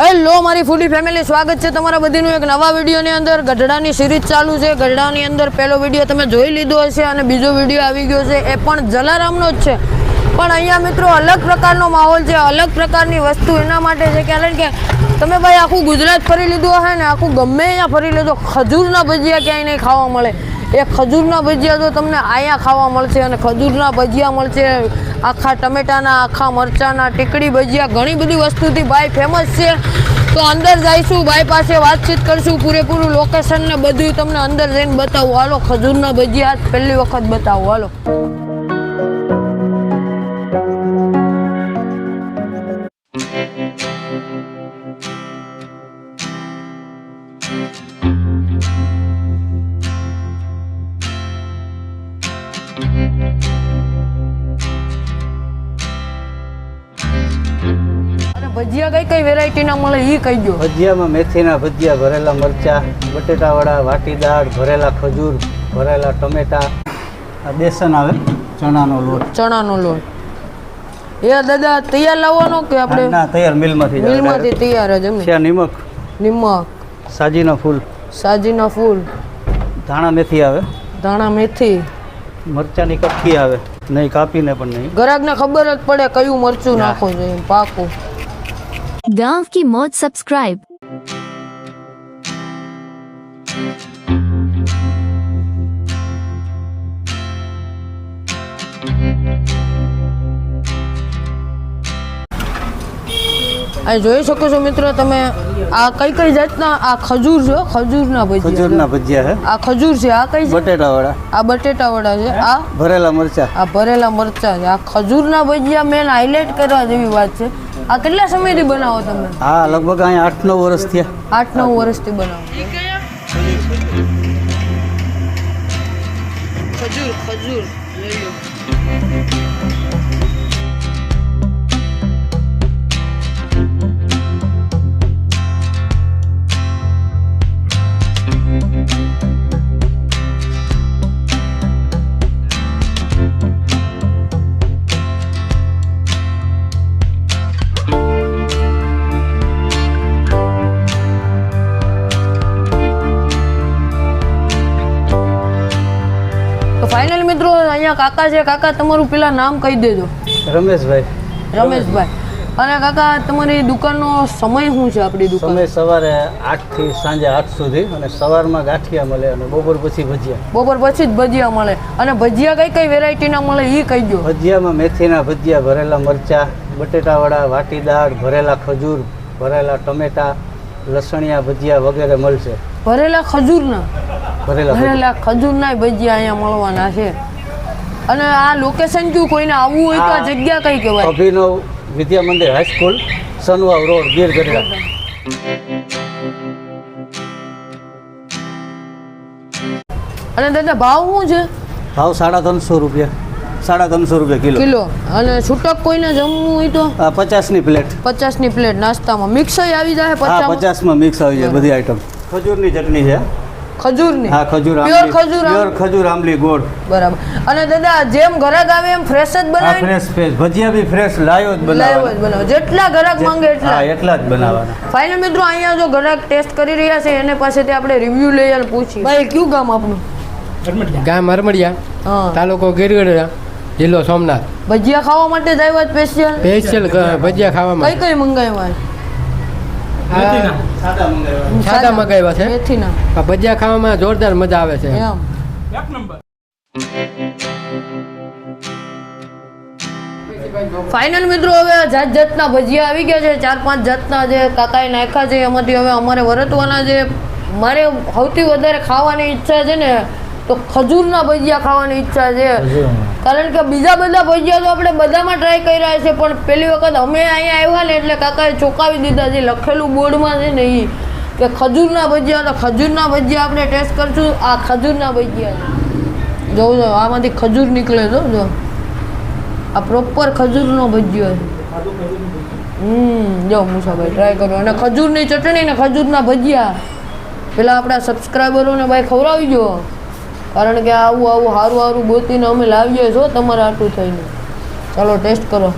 Hello, મારી ફૂડી family સ્વાગત છે તમારા બધીનું એક નવા વિડીયોની અંદર. ગઢડાની સિરીઝ ચાલુ છે. ગઢડાની અંદર પહેલો વીડિયો તમે જોઈ લીધો હશે અને બીજો વીડિયો આવી ગયો છે. એ પણ જલારામનો જ છે. પણ અહીંયા મિત્રો અલગ પ્રકારનો માહોલ છે. અલગ પ્રકારની વસ્તુ એના માટે છે કારણ કે તમે ભાઈ આખું ગુજરાત ફરી લીધું હશે ને આખું ગમે અહીંયા ફરી લીધો ખજૂરના ભજીયા ક્યાંય નહીં ખાવા મળે. એ ખજૂરના ભજીયા તો તમને આયા ખાવા મળશે અને ખજૂરના ભજીયા મળશે. આખા ટમેટાના, આખા મરચાના, ટીકડી ભજીયા, ઘણી બધી વસ્તુથી ભાઈ ફેમસ છે. તો અંદર જઈશું, ભાઈ પાસે વાતચીત કરશું, પૂરેપૂરું લોકેશન ને બધું તમને અંદર જઈને બતાવું. હાલો, ખજૂરના ભજીયા પહેલી વખત બતાવું. હાલો. ભજીયા કઈ કઈ વેરાયટીના મળે એ કહી દો ભજીયામાં મેથીના ભજીયા ભરેલા મરચા બટેટાવાળા વાટી દાળ ભરેલા ખજૂર ભરેલા ટમેટા. આ બેસન આવે ચણાનો લોટ. ચણાનો લોટ. એ દાદા તૈયાર લાવવાનો કે આપણે ના તૈયાર મિલમાંથી મિલમાંથી તૈયાર જ અમે છે નિમક. નિમક. સાજીના ફૂલ. સાજીના ફૂલ. ધાણા મેથી આવે. ધાણા મેથી. મરચાની કટકી આવે. નહીં કાપીને પણ નહીં. ગ્રાહકને ખબર જ પડે કયું મરચું નાખવું જોઈએ પાકું. गांव की मौज सब्सक्राइब અહીં જોઈ શકો છો મિત્રો તમે આ કઈ કઈ જાતના આ ખજૂર છે ખજૂરના ભજીયા ખજૂરના ભજીયા આ ખજૂર છે આ કઈ છે બટેટાવાળા આ બટેટા વડા છે આ ભરેલા મરચા આ ભરેલા મરચા છે આ ખજૂરના ભજીયા મેન હાઇલાઇટ કરવા જેવી વાત છે આ કેટલા સમયથી બનાવો તમે? હા લગભગ અહીંયા આઠ નવ વર્ષ થયા. આઠ નવ વર્ષથી બનાવો. ખજૂર ખજૂર. લઈ લો. અહીંયા કાકા છે કાકા તમારું પેલા નામ કહી દેજો. રમેશભાઈ. રમેશભાઈ. અને કાકા તમારી દુકાનનો સમય શું છે આપણી દુકાન? સમય સવારે આઠથી સાંજે આઠ સુધી અને સવારમાં ગાંઠિયા મળે અને બપોર પછી ભજીયા. બપોર પછી જ ભજીયા મળે. અને ભજીયા કઈ કઈ વેરાયટીના મળે એ કહી દો ભજીયામાં મેથીના ભજીયા ભરેલા મરચા બટેટાવાળા વાટીદાર ભરેલા ખજૂર ભરેલા ટમેટા લસણિયા ભજીયા વગેરે મળશે. ભરેલા ખજૂરના? ભરેલા. ભરેલા ખજૂરના ભજીયા અહીંયા મળવાના છે. અને આ લોકેશન કયું? કોઈને આવવું હોય તો આ જગ્યા કઈ કહેવાય? Abhinav Vidya Mandir high school Sanvav road Gir Gadhada. અને દાદા ભાવ શું છે? ભાવ સાડા ત્રણસો રૂપિયા. સાડા ત્રણસો રૂપિયા કિલો. કિલો. અને છૂટક કોઈને જમવું હોય તો? પચાસ પચાસની પ્લેટ. પચાસની પ્લેટ નાસ્તામાં. મિક્સ આવી જાય પચાસમાં મિક્સ આવી જાય બધી આઈટમ ખજૂરની ચટણી છે. ખજૂરની. હા ખજૂર પ્યોર ખજૂર પ્યોર ખજૂર આંબલી ગોળ. બરાબર. અને દાદા જેમ ઘરાક આવે એમ ફ્રેશ જ બનાવે ફ્રેશ ફ્રેશ ભજીયા બી ફ્રેશ લાયો જ લાઈવ જ બનાવો જેટલા ઘરાક માંગે હા એટલા એટલા જ બનાવવાના. ફાઇનલ મિત્રો અહીંયા જો ઘરાક ટેસ્ટ કરી રહ્યા છે એને પાસેથી આપણે રિવ્યુ લઈ અને પૂછી ભાઈ કયું ગામ આપણું ગામ હરમડિયા હા. તાલુકો ગીરગઢડા જિલ્લો સોમનાથ. ભજીયા ખાવા માટે જ આવ્યા સ્પેશિયલ સ્પેશિયલ ભજીયા કઈ માટે કઈ કઈ મંગાવ્યા? સાદા મગાવ્યા. છે? ભજીયા ખાવામાં જોરદાર મજા આવે છે. ફાઇનલ મિત્રો હવે જાત જાતના ભજીયા આવી ગયા છે. ચાર પાંચ જાતના જે કાકાએ નાખ્યા છે. એમાંથી હવે અમારે વરતવાના જે મારે સૌથી વધારે ખાવાની ઈચ્છા છે ને તો ખજૂરના ભજીયા ખાવાની ઈચ્છા છે. કારણ કે બીજા બધા ભજીયા તો આપણે બધામાં ટ્રાય કર્યા છે પણ પહેલી વખત અમે અહીંયા આવ્યા ને એટલે કાકાએ ચોંકાવી દીધા જે લખેલું બોર્ડમાં છે ને એ કે ખજૂરના ભજીયા, તો ખજૂરના ભજીયા આપણે ટેસ્ટ કરશું, આ ખજૂરના ભજીયા જોઉં જો આમાંથી ખજૂર નીકળે જો જો આ પ્રોપર ખજૂરનો ભજીયો છે. હમ, જો, મુસાભાઈ ટ્રાય કરો. અને ખજૂરની ચટણી ને ખજૂરના ભજીયા. પેલા આપણા સબસ્ક્રાઈબરોને ભાઈ ખવડાવી જો કારણ કે આવું આવું સારું સારું ગોતીને અમે લાવીએ છો તમારે આટલું થઈને. ચાલો ટેસ્ટ કરો.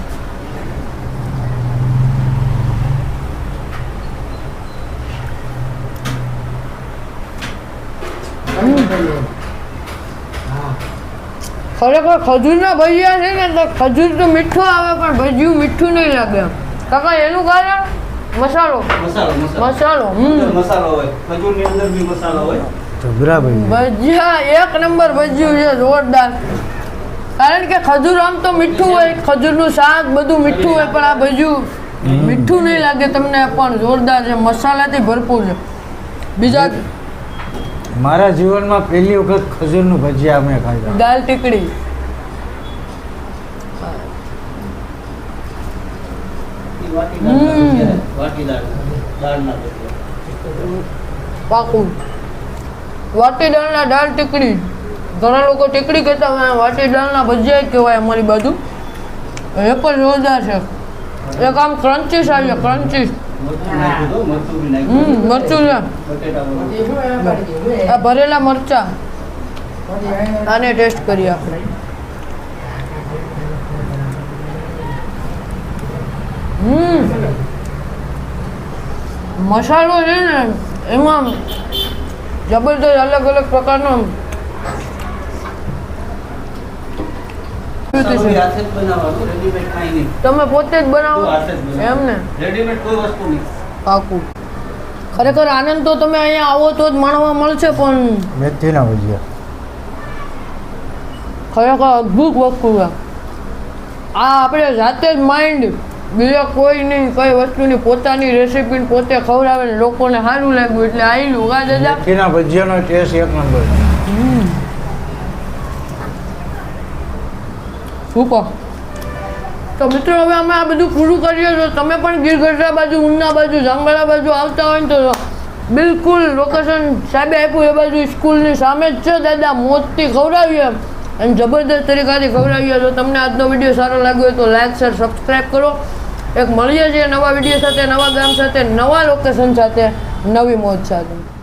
ખરેખર ખજૂરના ભજીયા છે ને તો ખજૂર તો મીઠું આવે પણ ભજીયું મીઠું નહીં લાગે કાકા એનું કારણ? મસાલો. મસાલો મસાલો. હમ. મસાલો હોય ખજૂરની અંદર બી મસાલો હોય. ભાઈ ભજીયા એક નંબર ભજીયું છે જોરદાર. કારણ કે ખજૂર આમ તો મીઠું હોય ખજૂરનું શાક બધું મીઠું હોય પણ આ ભજીયું મીઠું નહીં લાગે તમને પણ જોરદાર છે મસાલાથી ભરપૂર છે. બીજા મારા જીવનમાં પહેલી વખત ખજૂરનું ભજીયા અમે ખાધા. દાલ ટીકડી. પાકું. વાટી દાળના દાળ ટીકડી. ઘણા લોકો ટીકડી કહેતા હોય વાટી દાળના ભજીયા કહેવાય અમારી બાજુ. એ પણ જોરદાર છે. એક આમ ક્રન્ચીસ આવી ક્રન્ચીસ મરચું છે. આ ભરેલા મરચા. આને ટેસ્ટ કરીએ આપણે. હમ. મસાલો છે ને, એમાં જબરદસ્ત અલગ અલગ પ્રકારનો. તમે પોતે જ બનાવો. બધું હાથે જ બનાવવાનું. એમ ને? રેડીમેડ કોઈ વસ્તુ નહીં. પાકું. ખરેખર આનંદ તો તમે અહીંયા આવો તો જ માણવા મળશે પણ મેથીના ભજીયા. ખરેખર અદ્ભુત વસ્તુ આ આપણે જાતે જ માઇન્ડ બીજા કોઈ નહીં કઈ વસ્તુની પોતાની રેસીપી પોતે ખવડાવે ને લોકોને સારું લાગ્યું એટલે આવેલું કા દાદા? મેથીના ભજીયાનો ટેસ્ટ એક નંબર સુપર તો મિત્રો હવે અમે આ બધું પૂરું કરીએ તો તમે પણ ગીર ગઢડા બાજુ ઉના બાજુ જાંગળા બાજુ આવતા હોય ને તો બિલકુલ લોકેશન સાહેબે આપ્યું એ બાજુ સ્કૂલની સામે જ છે દાદા મોતથી ખવડાવીએ. અને જબરદસ્ત તરીકાથી ખવડાવીએ. તો તમને આજનો વીડિયો સારો લાગ્યો હોય તો લાઈક શેર સબસ્ક્રાઈબ કરો. એક મળીએ છીએ નવા વીડિયો સાથે, નવા ગામ સાથે, નવા લોકેશન સાથે. નવી મોજ સાથે.